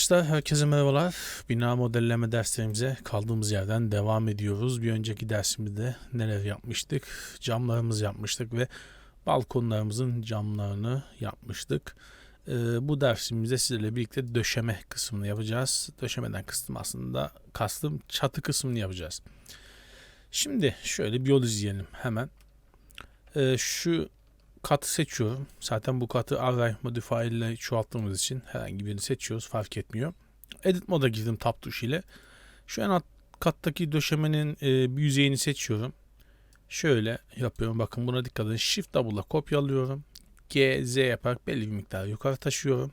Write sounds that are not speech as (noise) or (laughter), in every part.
Arkadaşlar herkese merhabalar. Bina modelleme derslerimize kaldığımız yerden devam ediyoruz. Bir önceki dersimizde neler yapmıştık? Camlarımızı yapmıştık ve balkonlarımızın camlarını yapmıştık. Ee, bu dersimizde sizlerle birlikte döşeme kısmını yapacağız. Döşemeden kastım aslında kastım çatı kısmını yapacağız. Şimdi şöyle bir yol izleyelim hemen. Ee, şu katı seçiyorum. Zaten bu katı array modifier ile çoğalttığımız için herhangi birini seçiyoruz. Fark etmiyor. Edit moda girdim tab tuşu ile. Şu en alt kattaki döşemenin e, bir yüzeyini seçiyorum. Şöyle yapıyorum. Bakın buna dikkat edin. Shift double'la kopyalıyorum. G, Z yaparak belli bir miktar yukarı taşıyorum.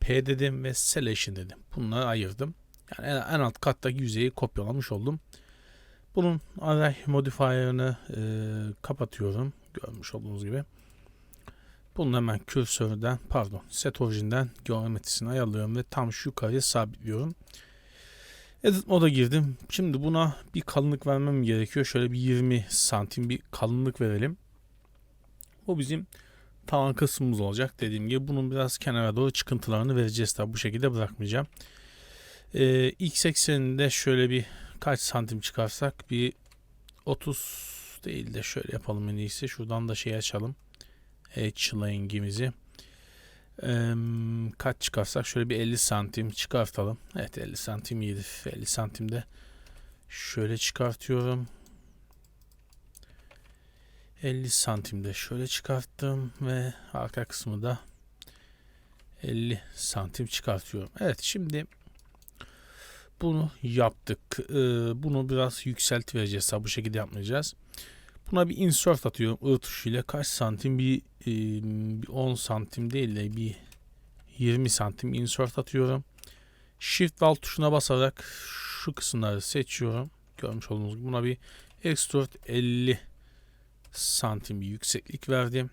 P dedim ve selection dedim. Bunları ayırdım. Yani en alt kattaki yüzeyi kopyalamış oldum. Bunun array modifier'ını e, kapatıyorum. Görmüş olduğunuz gibi. Bunu hemen kürsörden pardon set orijinden geometrisini ayarlıyorum ve tam şu yukarıya sabitliyorum. Edit moda girdim. Şimdi buna bir kalınlık vermem gerekiyor. Şöyle bir 20 santim bir kalınlık verelim. Bu bizim tavan kısmımız olacak. Dediğim gibi bunun biraz kenara doğru çıkıntılarını vereceğiz tabi bu şekilde bırakmayacağım. Ee, x ekseninde şöyle bir kaç santim çıkarsak bir 30 değil de şöyle yapalım en iyisi. Şuradan da şey açalım. H-Lang'imizi. Ee, kaç çıkarsak şöyle bir 50 santim çıkartalım. Evet 50 santim iyidir. 50 santimde şöyle çıkartıyorum. 50 santimde şöyle çıkarttım ve arka kısmı da 50 santim çıkartıyorum. Evet şimdi bunu yaptık. Ee, bunu biraz yükselt vereceğiz. Bu şekilde yapmayacağız. Buna bir insert atıyorum I tuşuyla kaç santim bir, e, bir 10 santim değil de bir 20 santim insert atıyorum. Shift Alt tuşuna basarak şu kısımları seçiyorum. Görmüş olduğunuz gibi buna bir extrude 50 santim bir yükseklik verdim.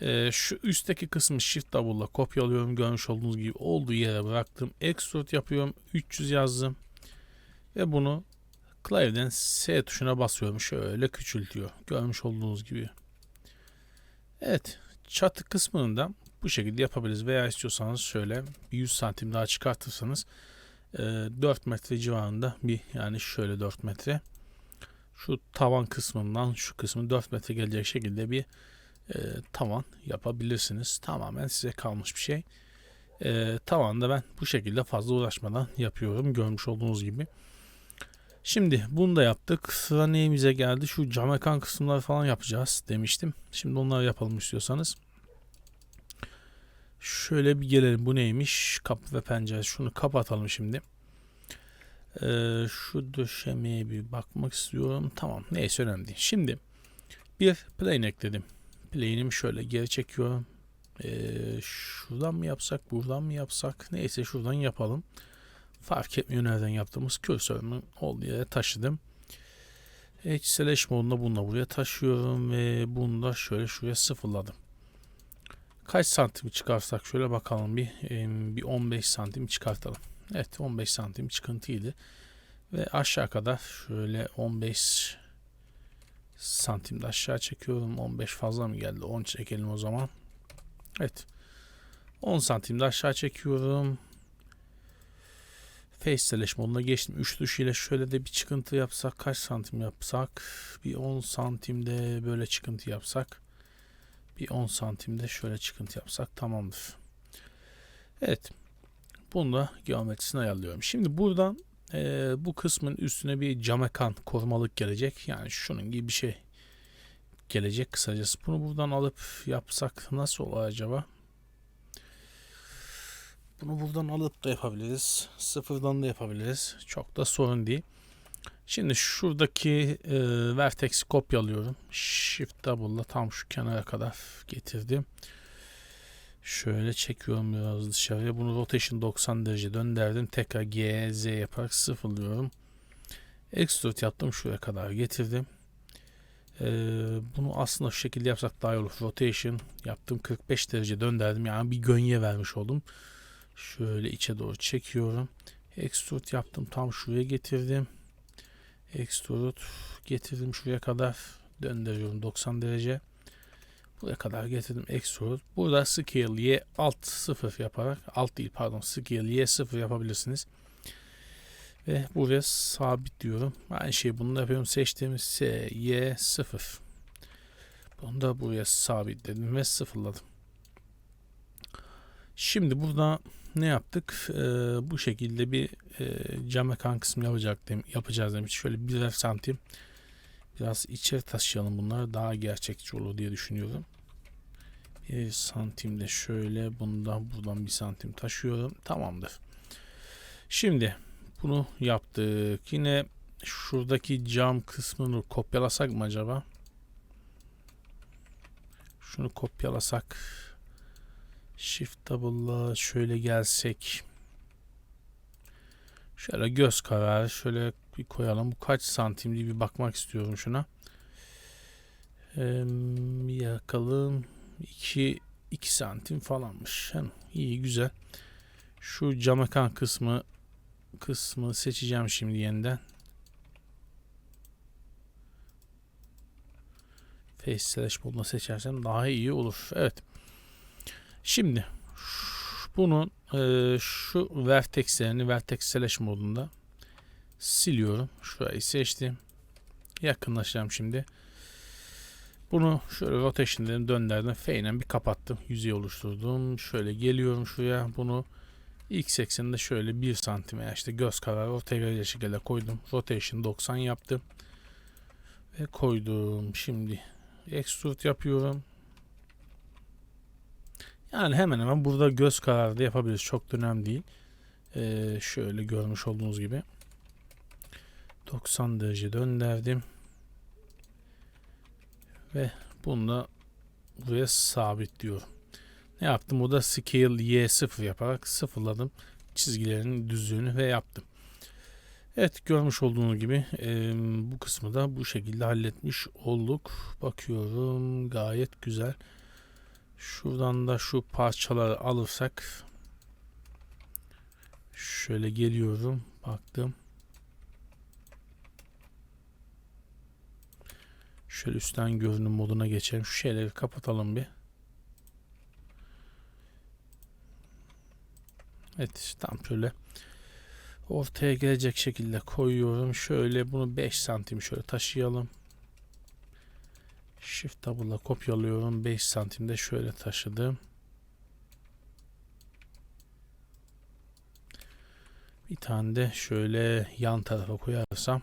Ee, şu üstteki kısmı Shift Double ile kopyalıyorum. Görmüş olduğunuz gibi olduğu yere bıraktım. Extrude yapıyorum. 300 yazdım. Ve bunu Klavyeden S tuşuna basıyorum. Şöyle küçültüyor. Görmüş olduğunuz gibi. Evet. Çatı kısmını da bu şekilde yapabiliriz. Veya istiyorsanız şöyle 100 santim daha çıkartırsanız 4 metre civarında bir yani şöyle 4 metre şu tavan kısmından şu kısmı 4 metre gelecek şekilde bir e, tavan yapabilirsiniz. Tamamen size kalmış bir şey. E, tavanda ben bu şekilde fazla uğraşmadan yapıyorum. Görmüş olduğunuz gibi. Şimdi bunu da yaptık. Sıra neyimize geldi? Şu cam ekran kısımları falan yapacağız demiştim. Şimdi onları yapalım istiyorsanız. Şöyle bir gelelim. Bu neymiş? Kapı ve pencere. Şunu kapatalım şimdi. Ee, şu döşemeye bir bakmak istiyorum. Tamam. Neyse önemli değil. Şimdi bir plane ekledim. Plane'imi şöyle geri çekiyorum. Ee, şuradan mı yapsak? Buradan mı yapsak? Neyse şuradan yapalım. Fark etmiyor nereden yaptığımız kürsörümü olduğu yere taşıdım. Slash modunda bunu buraya taşıyorum ve bunu da şöyle şuraya sıfırladım. Kaç santim çıkarsak şöyle bakalım bir, bir 15 santim çıkartalım. Evet 15 santim çıkıntıydı. Ve aşağı kadar şöyle 15 santim de aşağı çekiyorum. 15 fazla mı geldi? 10 çekelim o zaman. Evet. 10 santim de aşağı çekiyorum. Face Slash moduna geçtim. 3 tuş ile şöyle de bir çıkıntı yapsak kaç santim yapsak? Bir 10 santimde böyle çıkıntı yapsak. Bir 10 santimde şöyle çıkıntı yapsak tamamdır. Evet. Bunu da geometrisini ayarlıyorum. Şimdi buradan e, bu kısmın üstüne bir camekan korumalık gelecek. Yani şunun gibi bir şey gelecek kısacası. Bunu buradan alıp yapsak nasıl olur acaba? Bunu buradan alıp da yapabiliriz. Sıfırdan da yapabiliriz. Çok da sorun değil. Şimdi şuradaki e, vertex'i kopyalıyorum. Shift double'la tam şu kenara kadar getirdim. Şöyle çekiyorum biraz dışarıya. Bunu rotation 90 derece döndürdüm. Tekrar G, Z yaparak sıfırlıyorum. Extrude yaptım. Şuraya kadar getirdim. Ee, bunu aslında şu şekilde yapsak daha iyi olur. Rotation yaptım. 45 derece döndürdüm. Yani bir gönye vermiş oldum. Şöyle içe doğru çekiyorum. Extrude yaptım. Tam şuraya getirdim. Extrude getirdim şuraya kadar. Döndürüyorum 90 derece. Buraya kadar getirdim extrude. Burada scale y alt 0 yaparak alt değil pardon scale y 0 yapabilirsiniz. Ve buraya sabit diyorum. Aynı şeyi bunu da yapıyorum. Seçtiğimiz S, Y, 0. Bunu da buraya sabitledim ve sıfırladım. Şimdi burada ne yaptık? Ee, bu şekilde bir e, cam mekan kısmı yapacak dem yapacağız demiş. Şöyle birer santim biraz içeri taşıyalım bunları. Daha gerçekçi olur diye düşünüyorum. Bir santim de şöyle bundan buradan bir santim taşıyorum. Tamamdır. Şimdi bunu yaptık. Yine şuradaki cam kısmını kopyalasak mı acaba? Şunu kopyalasak. Shift double'la şöyle gelsek. Şöyle göz kararı şöyle bir koyalım. Bu kaç santim diye bir bakmak istiyorum şuna. Ee, yakalım. 2 2 santim falanmış. Hem iyi güzel. Şu cam ekran kısmı kısmı seçeceğim şimdi yeniden. Face Slash seçersem daha iyi olur. Evet. Şimdi bunun e, şu vertexlerini vertex slash modunda siliyorum. Şurayı seçtim. Yakınlaşacağım şimdi. Bunu şöyle rotation dedim döndürdüm. F'yle bir kapattım. Yüzeyi oluşturdum. Şöyle geliyorum şuraya. Bunu x ekseninde şöyle 1 santim veya işte göz kararı ortaya şekilde koydum. Rotation 90 yaptım. Ve koydum. Şimdi extrude yapıyorum. Yani hemen hemen burada göz kararı da yapabiliriz. Çok da önemli değil. Ee, şöyle görmüş olduğunuz gibi. 90 derece döndürdüm. Ve bunu da buraya sabitliyorum. Ne yaptım? O da scale y0 yaparak sıfırladım. Çizgilerin düzlüğünü ve yaptım. Evet görmüş olduğunuz gibi e, bu kısmı da bu şekilde halletmiş olduk. Bakıyorum gayet güzel. Şuradan da şu parçaları alırsak şöyle geliyorum. Baktım. Şöyle üstten görünüm moduna geçelim. Şu şeyleri kapatalım bir. Evet tam şöyle ortaya gelecek şekilde koyuyorum. Şöyle bunu 5 santim şöyle taşıyalım. Shift double'la kopyalıyorum. 5 santimde şöyle taşıdım. Bir tane de şöyle yan tarafa koyarsam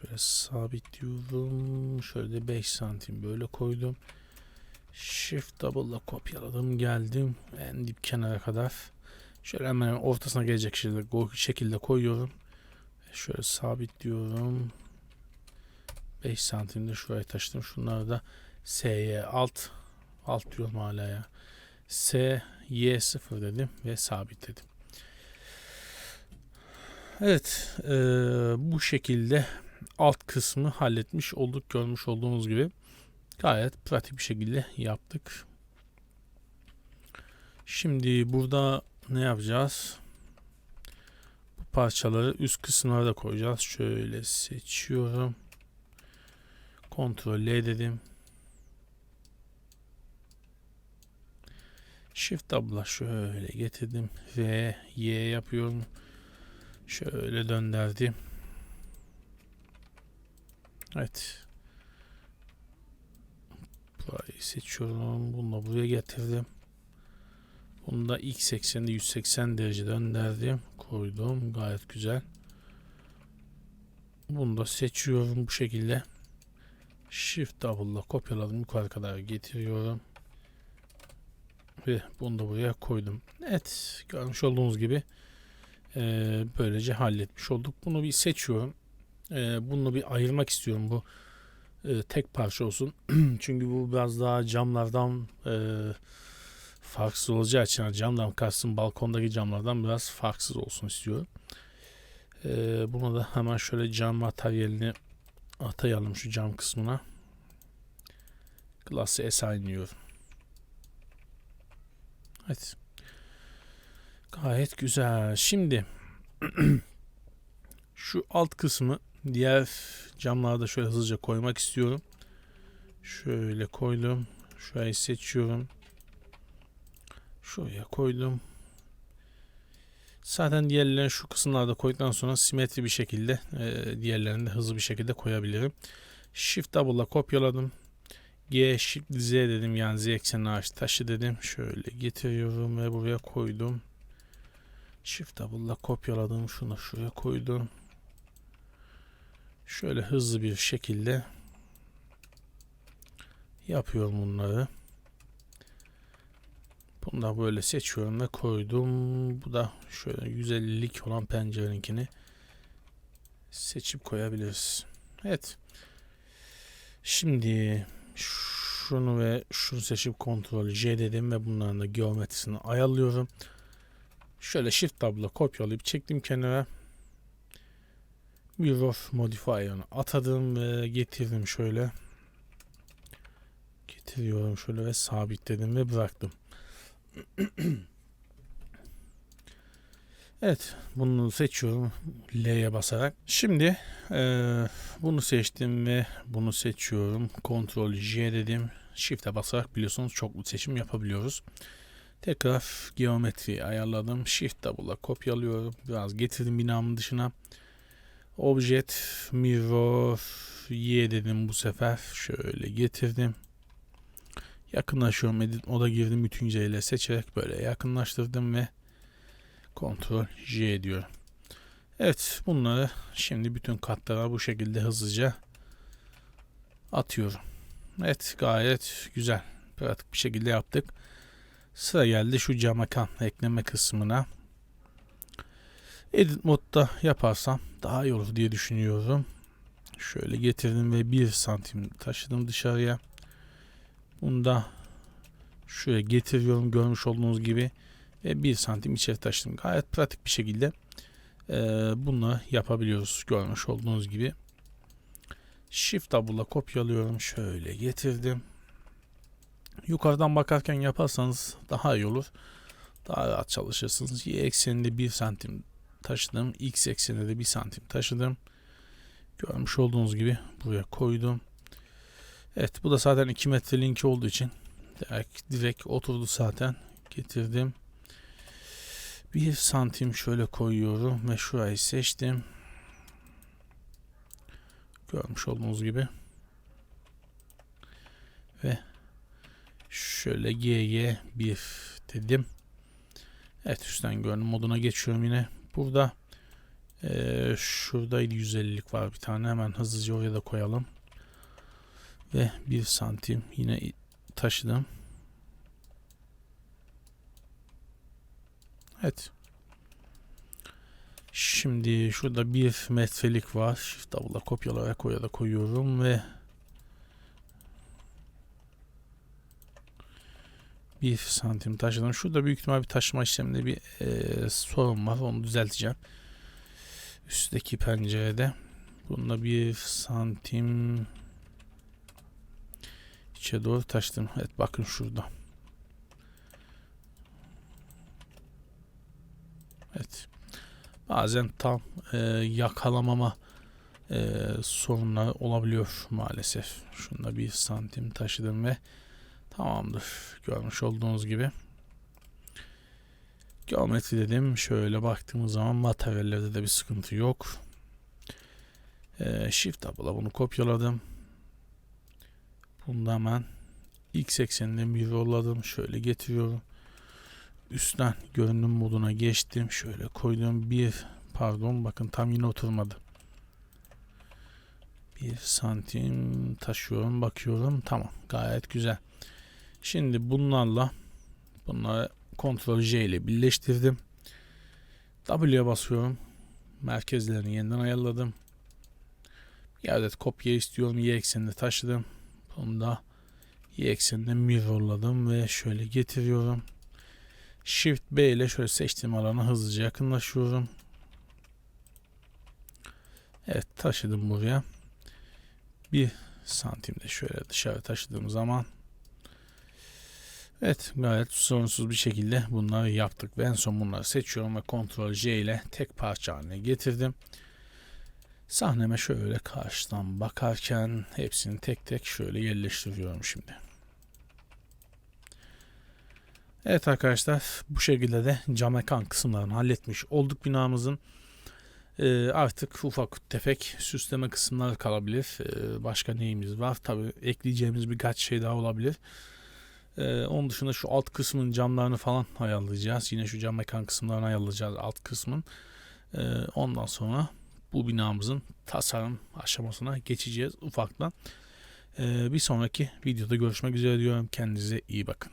şöyle sabitliyorum. Şöyle de 5 santim böyle koydum. Shift double'la kopyaladım geldim en dip kenara kadar. Şöyle hemen ortasına gelecek şekilde, şekilde koyuyorum. Şöyle sabitliyorum. 5 santimde şuraya taşıdım. Şunları da S'ye alt alt diyorum hala ya. S Y 0 dedim ve sabitledim. Evet e, bu şekilde alt kısmı halletmiş olduk görmüş olduğunuz gibi. Gayet pratik bir şekilde yaptık. Şimdi burada ne yapacağız? Bu parçaları üst kısımlara da koyacağız. Şöyle seçiyorum. Ctrl L dedim. Shift Tab'la şöyle getirdim ve Y yapıyorum. Şöyle döndürdüm. Evet. Burayı seçiyorum. Bunu da buraya getirdim. Bunu da x ekseninde 180 derece döndürdüm. Koydum. Gayet güzel. Bunu da seçiyorum bu şekilde. Shift double'la kopyaladım. Yukarı kadar getiriyorum. Ve bunu da buraya koydum. Evet. Görmüş olduğunuz gibi e, böylece halletmiş olduk. Bunu bir seçiyorum. E, bunu bir ayırmak istiyorum. Bu e, tek parça olsun. (clears throat) Çünkü bu biraz daha camlardan e, farksız olacağı için yani camdan kastım balkondaki camlardan biraz farksız olsun istiyorum. E, buna da hemen şöyle cam materyalini atayalım şu cam kısmına. Glass'ı esaynlıyorum. Evet. Gayet güzel. Şimdi (clears throat) Şu alt kısmı diğer camlarda şöyle hızlıca koymak istiyorum. Şöyle koydum. Şurayı seçiyorum. Şuraya koydum. Zaten diğerlerini şu kısımlarda koyduktan sonra simetri bir şekilde e, diğerlerini de hızlı bir şekilde koyabilirim. Shift double'la kopyaladım. G Shift Z dedim yani Z eksenini aç taşı dedim. Şöyle getiriyorum ve buraya koydum. Shift double'la kopyaladım. Şunu şuraya koydum. Şöyle hızlı bir şekilde yapıyorum bunları. Bunu da böyle seçiyorum ve koydum. Bu da şöyle 150'lik olan pencereninkini seçip koyabiliriz. Evet. Şimdi şunu ve şunu seçip Ctrl J dedim ve bunların da geometrisini ayarlıyorum. Şöyle Shift Tab'la kopyalayıp çektim kenara. Mirror Modifier'ını atadım ve getirdim şöyle. Getiriyorum şöyle ve sabitledim ve bıraktım. (clears throat) evet bunu seçiyorum L'ye basarak. Şimdi e, bunu seçtim ve bunu seçiyorum. Ctrl J dedim. Shift'e basarak biliyorsunuz çoklu seçim yapabiliyoruz. Tekrar geometri ayarladım. Shift double'la kopyalıyorum. Biraz getirdim binamın dışına. Object Mirror Y dedim bu sefer. Şöyle getirdim. Yakınlaşıyorum. Edit moda girdim. Bütün C ile seçerek böyle yakınlaştırdım ve Ctrl J diyorum. Evet bunları şimdi bütün katlara bu şekilde hızlıca atıyorum. Evet gayet güzel. Pratik bir şekilde yaptık. Sıra geldi şu camakan ekleme kısmına. Edit modda yaparsam daha iyi olur diye düşünüyorum. Şöyle getirdim ve 1 santim taşıdım dışarıya. Bunu da şöyle getiriyorum görmüş olduğunuz gibi ve 1 santim içeri taşıdım. Gayet pratik bir şekilde e, bunu yapabiliyoruz görmüş olduğunuz gibi. Shift double'la kopyalıyorum. Şöyle getirdim. Yukarıdan bakarken yaparsanız daha iyi olur. Daha rahat çalışırsınız. Y ekseninde 1 santim taşıdım. X ekseninde de 1 santim taşıdım. Görmüş olduğunuz gibi buraya koydum. Evet bu da zaten 2 metre linki olduğu için direkt, oturdu zaten. Getirdim. 1 santim şöyle koyuyorum ve şurayı seçtim. Görmüş olduğunuz gibi. Ve şöyle G'ye 1 dedim. Evet üstten görünüm moduna geçiyorum yine. Burada e, şuradaydı 150'lik var bir tane hemen hızlıca oraya da koyalım. Ve 1 santim yine taşıdım. Evet. Şimdi şurada bir metrelik var. Shift double'la kopyalayarak oraya da koyuyorum ve bir santim taşıdım. Şurada büyük ihtimal bir taşıma işleminde bir e, sorun var. Onu düzelteceğim. Üstteki pencerede. Bunda bir santim içe doğru taşıdım. Evet bakın şurada. Evet. Bazen tam e, yakalamama e, sorunlar olabiliyor maalesef. Şunda bir santim taşıdım ve tamamdır. Görmüş olduğunuz gibi. Geometri dedim. Şöyle baktığımız zaman materyallerde de bir sıkıntı yok. E, Shift tabla bunu kopyaladım. Bunu da hemen X eksenine bir yolladım. Şöyle getiriyorum üstten görünüm moduna geçtim. Şöyle koydum bir pardon bakın tam yine oturmadı. Bir santim taşıyorum bakıyorum tamam gayet güzel. Şimdi bunlarla bunları Ctrl J ile birleştirdim. W'ye basıyorum. Merkezlerini yeniden ayarladım. Bir adet kopya istiyorum. Y ekseninde taşıdım. Bunu da Y ekseninde mirrorladım ve şöyle getiriyorum. Shift B ile şöyle seçtiğim alana hızlıca yakınlaşıyorum. Evet taşıdım buraya. Bir santimde şöyle dışarı taşıdığım zaman Evet gayet sorunsuz bir şekilde bunları yaptık. Ve en son bunları seçiyorum ve Ctrl J ile tek parça haline getirdim. Sahneme şöyle karşıdan bakarken hepsini tek tek şöyle yerleştiriyorum şimdi. Evet arkadaşlar bu şekilde de cam mekan kısımlarını halletmiş olduk binamızın. Ee, artık ufak tefek süsleme kısımları kalabilir. Ee, başka neyimiz var? Tabii ekleyeceğimiz birkaç şey daha olabilir. Ee, onun dışında şu alt kısmın camlarını falan ayarlayacağız. Yine şu cam mekan kısımlarını ayarlayacağız alt kısmın. Ee, ondan sonra bu binamızın tasarım aşamasına geçeceğiz ufaktan. Ee, bir sonraki videoda görüşmek üzere diyorum. Kendinize iyi bakın.